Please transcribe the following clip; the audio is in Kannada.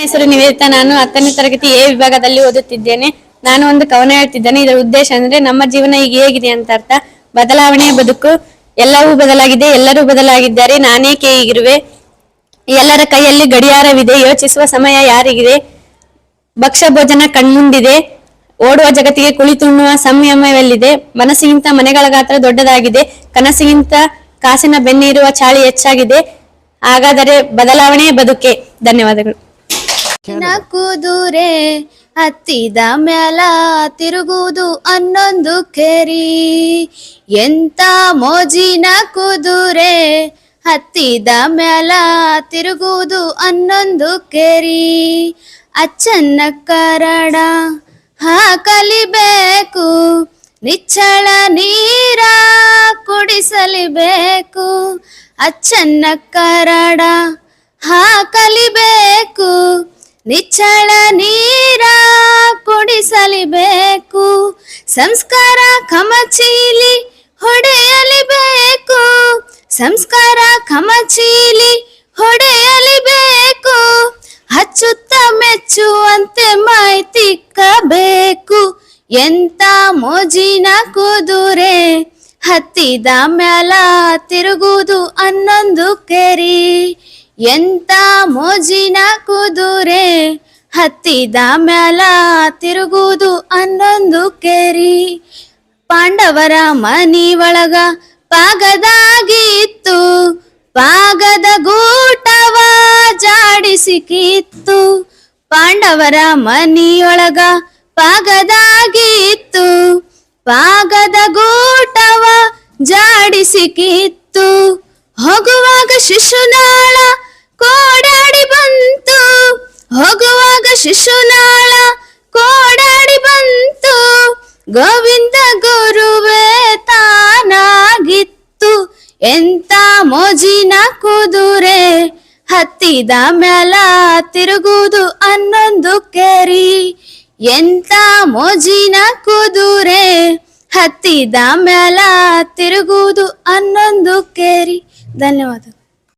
ಹೆಸರು ನಿವೇದಿತಾ. ನಾನು ಹತ್ತನೇ ತರಗತಿ ಎ ವಿಭಾಗದಲ್ಲಿ ಓದುತ್ತಿದ್ದೇನೆ. ನಾನು ಒಂದು ಕವನ ಹೇಳ್ತಿದ್ದೇನೆ. ಇದರ ಉದ್ದೇಶ ಅಂದ್ರೆ ನಮ್ಮ ಜೀವನ ಈಗ ಹೇಗಿದೆ ಅಂತ ಅರ್ಥ. ಬದಲಾವಣೆ ಬದುಕು ಎಲ್ಲವೂ ಬದಲಾಗಿದೆ, ಎಲ್ಲರೂ ಬದಲಾಗಿದ್ದಾರೆ. ನಾನೇಕೆ ಹೀಗಿರುವೆ ಎಲ್ಲರ ಕೈಯಲ್ಲಿ ಗಡಿಯಾರವಿದೆ. ಯೋಚಿಸುವ ಸಮಯ ಯಾರಿಗಿದೆ? ಭಕ್ಷ್ಯ ಭೋಜನ ಕಣ್ಮುಂದಿದೆ. ಓಡುವ ಜಗತ್ತಿಗೆ ಕುಳಿತುಣ್ಣುವ ಸಂಯಮವೆಲ್ಲಿದೆ. ಮನಸ್ಸಿಗಿಂತ ಮನೆಗಳ ಗಾತ್ರ ದೊಡ್ಡದಾಗಿದೆ. ಕನಸಿಗಿಂತ ಕಾಸಿನ ಬೆನ್ನಿರುವ ಚಾಳಿ ಹೆಚ್ಚಾಗಿದೆ. ಹಾಗಾದರೆ ಬದಲಾವಣೆ ಬದುಕೆ. ಧನ್ಯವಾದಗಳು. ಕುದುರೆ ಹತ್ತಿದ ಮ್ಯಾಲ ತಿರುಗುವುದು ಅನ್ನೊಂದು ಕೆರಿ. ಎಂತ ಮೋಜಿನ ಕುದುರೆ ಹತ್ತಿದ ಮ್ಯಾಲ ತಿರುಗುವುದು ಅನ್ನೊಂದು ಕೆರಿ. ಅಚ್ಚನ್ನ ಕರಡ ಹಾಕಲಿಬೇಕು, ನಿಚ್ಚಳ ನೀರ ಕುಡಿಸಲಿಬೇಕು. ಅಚ್ಚನ್ನ ಕರಡ ನಿಚ್ಚಳ ನೀರ ಕುಡಿಸಲಿಬೇಕು, ಸಂಸ್ಕಾರ ಕಮಚೀಲಿ ಹೊಡೆಯಲಿಬೇಕು, ಸಂಸ್ಕಾರ ಕಮಚೀಲಿ ಹೊಡೆಯಲಿಬೇಕು ಹಚ್ಚುತ್ತ ಮೆಚ್ಚುವಂತೆ ಮಾಹಿತಿಕ್ಕಬೇಕು ಎಂತ ಮೋಜಿನ ಕುದುರೆ ಹತ್ತಿದ ಮ್ಯಾಲ ತಿರುಗುವುದು ಅನ್ನೊಂದು ಕೆರಿ. ಎಂತ ಮೋಜಿನ ಕುದುರೆ ಹತ್ತಿದ ಮ್ಯಾಲ ತಿರುಗುವುದು ಅನ್ನೊಂದು ಕೆರಿ. ಪಾಂಡವರ ಮನಿ ಒಳಗ ಪಾಗದಾಗಿತ್ತು ಪಾಗದ ಗೂಟವ ಜಾಡಿಸಿಕಿತ್ತು ಪಾಂಡವರ ಮನಿಯೊಳಗ ಪಾಗದಾಗಿತ್ತು ಪಾಗದ ಗೂಟವ ಜಾಡಿಸಿಕಿತ್ತು ಹೋಗುವಾಗ ಶಿಶುನಾಳ ಹತ್ತಿದ ಮ್ಯಾಲ ತಿರುಗುವುದು ಅನ್ನೊಂದು ಕೆರಿ. ಎಂತ ಮೋಜಿನ ಕುದುರೆ. ಹತ್ತಿದ ಮ್ಯಾಲ ತಿರುಗುವುದು ಅನ್ನೊಂದು ಕೆರಿ. ಧನ್ಯವಾದ